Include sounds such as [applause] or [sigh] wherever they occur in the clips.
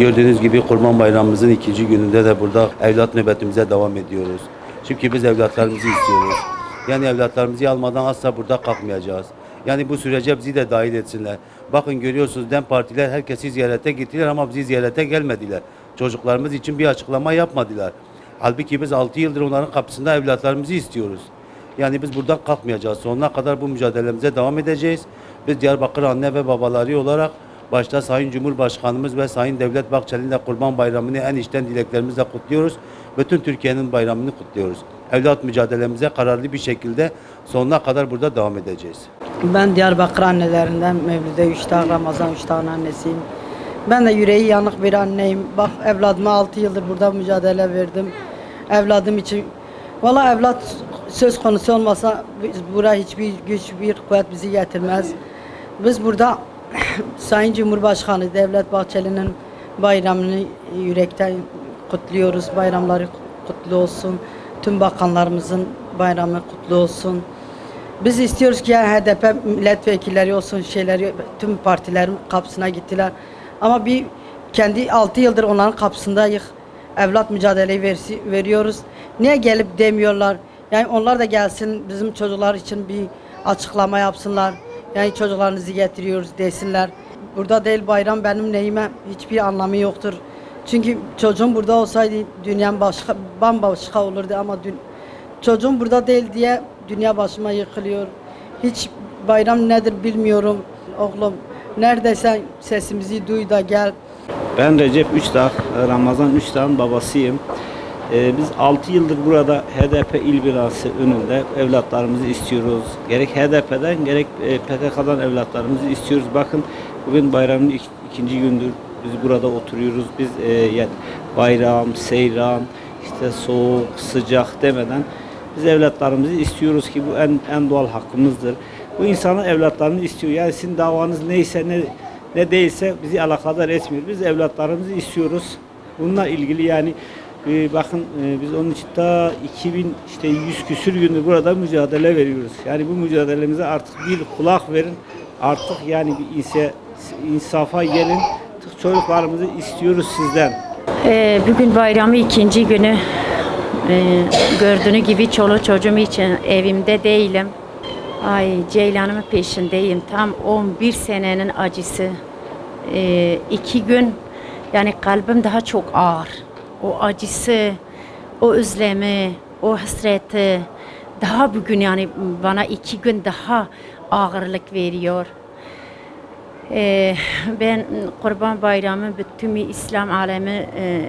Gördüğünüz gibi Kurban Bayramımızın ikinci gününde de burada evlat nöbetimize devam ediyoruz. Çünkü biz evlatlarımızı istiyoruz. Yani evlatlarımızı almadan asla burada kalkmayacağız. Yani bu sürece bizi de dahil etsinler. Bakın görüyorsunuz DEM partiler herkesi ziyarete gittiler ama bizi ziyarete gelmediler. Çocuklarımız için bir açıklama yapmadılar. Halbuki biz 6 yıldır onların kapısında evlatlarımızı istiyoruz. Yani biz buradan kalkmayacağız. Sonuna kadar bu mücadelemize devam edeceğiz. Biz Diyarbakır anne ve babaları olarak başta Sayın Cumhurbaşkanımız ve Sayın Devlet Bahçeli'nin de Kurban Bayramı'nı en içten dileklerimizle kutluyoruz. Bütün Türkiye'nin bayramını kutluyoruz. Evlat mücadelemize kararlı bir şekilde sonuna kadar burada devam edeceğiz. Ben Diyarbakır annelerinden Mevlüde Üçtağ, Ramazan Üçtağ'ın annesiyim. Ben de yüreği yanık bir anneyim. Bak evladıma 6 yıldır burada mücadele verdim. Evladım için. Valla evlat söz konusu olmasa buraya hiçbir güç, bir kuvvet bizi getirmez. Biz burada [clears throat] Sayın Cumhurbaşkanı Devlet Bahçeli'nin bayramını yürekten kutluyoruz. Bayramları kutlu olsun. Tüm bakanlarımızın bayramı kutlu olsun. Biz istiyoruz ki yani HDP milletvekilleri olsun şeyleri tüm partilerin kapısına gittiler. Ama bir kendi 6 yıldır onların kapısındayız. Evlat mücadeleyi versi, veriyoruz. Niye gelip demiyorlar? Yani onlar da gelsin bizim çocuklar için bir açıklama yapsınlar. Yani çocuklarınızı getiriyoruz desinler. Burada değil bayram benim neyime hiçbir anlamı yoktur. Çünkü çocuğum burada olsaydı dünyam başka bambaşka olurdu ama dün, Çocuğum burada değil diye dünya başıma yıkılıyor. Hiç bayram nedir bilmiyorum. Oğlum neredeysen sesimizi duy da gel. Ben Recep Üçdağ, Ramazan Üçdağ'ın babasıyım. Ee, biz 6 yıldır burada HDP il binası önünde evlatlarımızı istiyoruz. Gerek HDP'den gerek e, PKK'dan evlatlarımızı istiyoruz. Bakın bugün bayramın ik- ikinci gündür biz burada oturuyoruz. Biz e, yani bayram, seyran, işte soğuk, sıcak demeden biz evlatlarımızı istiyoruz ki bu en en doğal hakkımızdır. Bu insanın evlatlarını istiyor. Yani sizin davanız neyse ne ne değilse bizi alakadar etmiyor. Biz evlatlarımızı istiyoruz. Bununla ilgili yani e, bakın e, biz onun için ta 2000 işte 100 küsür gündür burada mücadele veriyoruz. Yani bu mücadelemize artık bir kulak verin. Artık yani bir inse, insafa gelin. Çocuklarımızı istiyoruz sizden. Ee, bugün bayramı ikinci günü. Ee, gördüğünü gibi çoluk çocuğum için evimde değilim. Ay Ceylan'ımın peşindeyim. Tam 11 senenin acısı. Ee, iki gün yani kalbim daha çok ağır. O acısı, o özlemi, o hasreti daha bugün yani bana iki gün daha ağırlık veriyor. Ee, ben Kurban Bayramı bütün İslam alemi e.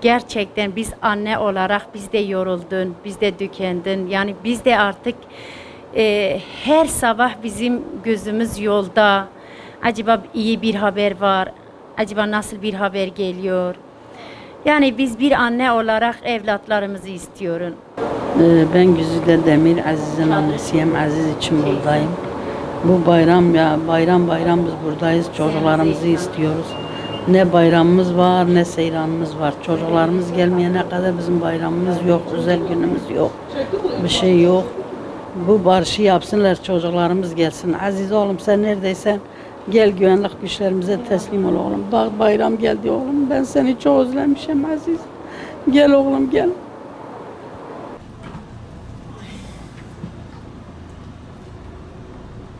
Gerçekten biz anne olarak biz de yoruldun, biz de tükendin. Yani biz de artık e, her sabah bizim gözümüz yolda. Acaba iyi bir haber var, acaba nasıl bir haber geliyor? Yani biz bir anne olarak evlatlarımızı istiyorum. Ee, Ben Güzide Demir, Aziz'in annesiyim. Aziz için buradayım. Bu bayram ya bayram bayram biz buradayız. Çocuklarımızı istiyoruz. Ne bayramımız var ne seyranımız var. Çocuklarımız gelmeyene kadar bizim bayramımız yok, özel günümüz yok. Bir şey yok. Bu barışı yapsınlar çocuklarımız gelsin. Aziz oğlum sen neredeysen gel güvenlik güçlerimize teslim ol oğlum. Bak bayram geldi oğlum. Ben seni çok özlemişim Aziz. Gel oğlum gel.